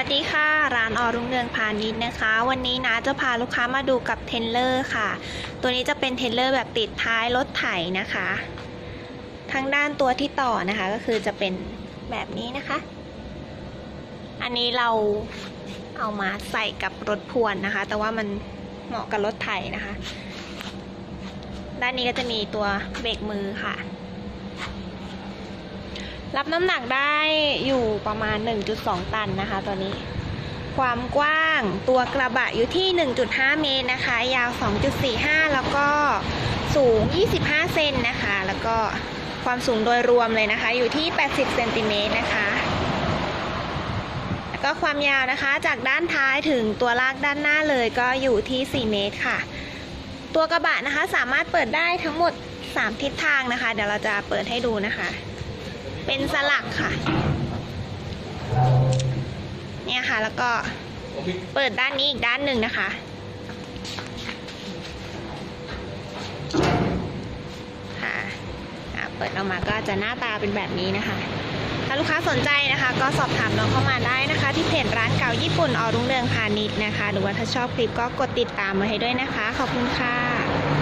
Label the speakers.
Speaker 1: วัสดีค่ะ ร้านออรุ่งเรืองพาณิชย์นะคะ วันนี้นะจะพาลูกค้ามาดูกับเทนเลอร์ค่ะ ตัวนี้จะเป็นเทนเลอร์แบบติดท้ายรถไถนะคะ ทางด้านตัวที่ต่อนะคะก็คือจะเป็นแบบนี้นะคะ อันนี้เราเอามาใส่กับรถพวนนะคะ แต่ว่ามันเหมาะกับรถไถนะคะ ด้านนี้ก็จะมีตัวเบรกมือค่ะ รับน้ำหนักได้อยู่ประมาณ 1.2 ตันนะคะตัวนี้ ความกว้างตัวกระบะอยู่ที่ 1.5 เมตรนะคะ ยาว 2.45 แล้วก็สูง 25 เซนนะคะ แล้วก็ความสูงโดยรวมเลยนะคะ อยู่ที่ 80 เซนติเมตรนะคะ แล้วก็ความยาวนะคะจากด้านท้ายถึงตัวลากด้านหน้าเลยก็อยู่ที่ 4 เมตรค่ะ ตัวกระบะนะคะสามารถเปิดได้ทั้งหมด 3 ทิศทางนะคะ เดี๋ยวเราจะเปิดให้ดูนะคะ เป็นสลักค่ะ เนี่ยค่ะ แล้วก็เปิดด้านนี้อีกด้านหนึ่งนะคะค่ะอะเปิดออกมาก็จะหน้าตาเป็นแบบนี้นะคะ ถ้าลูกค้าสนใจนะคะ ก็สอบถามน้องเข้ามาได้นะคะ ที่เพจร้านเก่าญี่ปุ่นออรุ่งเรืองพาณิชย์นะคะ หรือว่าถ้าชอบคลิปก็กดติดตามมาให้ด้วยนะคะ ขอบคุณค่ะ